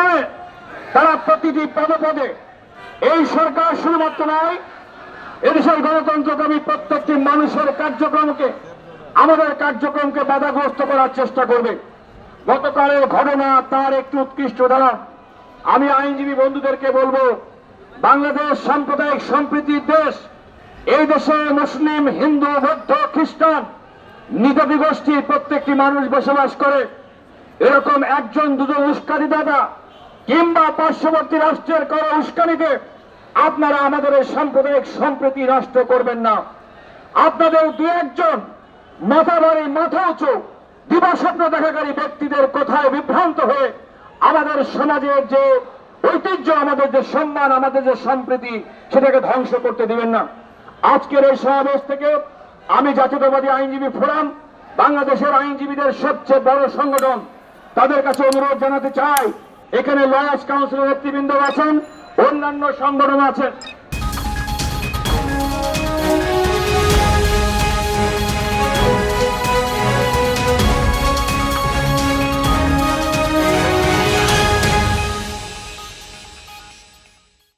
কারণে তারা প্রতিটি পদে পদে এই সরকার শুধুমাত্র নয় এদেশের গণতন্ত্রকামী প্রত্যেকটি মানুষের কার্যক্রমকে, আমাদের কার্যক্রমকে বাধাগ্রস্ত করার চেষ্টা করবে। গতকালের ঘটনা তার একটি উৎকৃষ্ট উদাহরণ। আমি আইনজীবী বন্ধুদেরকে বলব, বাংলাদেশ সাম্প্রদায়িক সম্প্রীতির দেশ, এই দেশে মুসলিম, হিন্দু, বৌদ্ধ, খ্রিস্টান নিজাতি গোষ্ঠীর প্রত্যেকটি মানুষ বসবাস করে। এরকম একজন, দুজন উস্কানি দাদা কিংবা পার্শ্ববর্তী রাষ্ট্রের করা উস্কানিতে আপনারা আমাদের এই সাম্প্রদায়িক সম্প্রীতি রাষ্ট্র করবেন না। আপনাদের দু একজন মাথা বাড়ি মাথা উঁচু, দিবাস্বপ্ন দেখাকারী ব্যক্তিদের কোথায় বিভ্রান্ত হয়ে আমাদের সমাজের যে ঐতিহ্য, আমাদের যে সম্মান, আমাদের যে সম্প্রীতি, সেটাকে ধ্বংস করতে দিবেন না। আজকের এই সমাবেশ থেকে আমি জাতীয়তাবাদী আইনজীবী ফোরাম, বাংলাদেশের আইনজীবীদের সবচেয়ে বড় সংগঠন, তাদের কাছে অনুরোধ জানাতে চাই এখানে লয়ার্স কাউন্সিলের নেতৃবৃন্দ আছেন অন্যান্য সংগঠন আছেন।